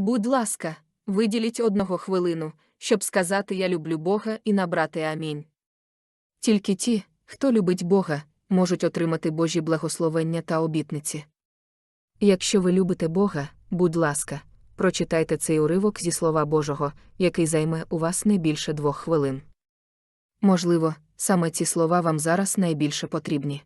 Будь ласка, виділіть одного хвилину, щоб сказати Я люблю Бога і набрати амінь. Тільки ті, хто любить Бога, можуть отримати Божі благословення та обітниці. Якщо ви любите Бога, будь ласка, прочитайте цей уривок зі слова Божого, який займе у вас не більше двох хвилин. Можливо, саме ці слова вам зараз найбільше потрібні.